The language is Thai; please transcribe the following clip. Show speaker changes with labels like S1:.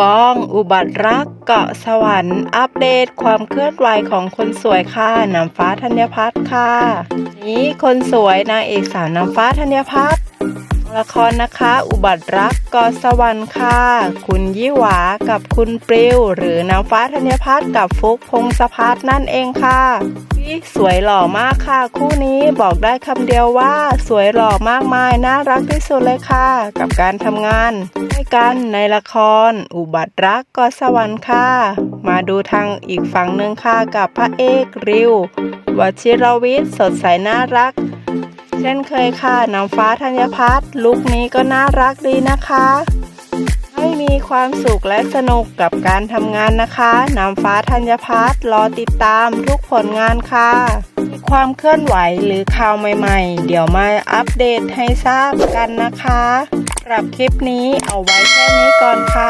S1: กอง อุบัติรักเกาะสวรรค์ อัปเดตความเคลื่อนไหวของคนสวยค่ะน้ำฟ้าธัญพัฒน์ค่ะ นี้คนสวยนางเอกสาวน้ำฟ้าธัญพัฒน์ ละครนะคะ อุบัติรักกาะสวรรค์ค่ะ คุณยี่หวากับคุณปลิวหรือนางฟ้าธัญพัฒน์กับฟุกพงศพัฒน์นั่นเองค่ะวิสวยหล่อมากค่ะ คู่นี้บอกได้คำเดียวว่า สวยหล่อมากมายน่ารักที่สุดเลยค่ะ กับการทำงานด้วยกันในละคร อุบัติรักกาะสวรรค์ค่ะ มาดูทางอีกฝั่งหนึ่งค่ะกับพระเอกริววชิรวิทย์สดใสน่ารัก เช่นเคยค่ะน้ำฟ้าธัญพัฒน์ลุคนี้ก็น่ารักดีนะคะ ให้มีความสุขและสนุกกับการทำงานนะคะน้ำฟ้าธัญพัฒน์รอติดตามทุกผลงานค่ะความเคลื่อนไหวหรือข่าวใหม่ๆ เดี๋ยวมาอัปเดตให้ทราบกันนะคะสำหรับคลิปนี้เอาไว้แค่นี้ก่อนค่ะ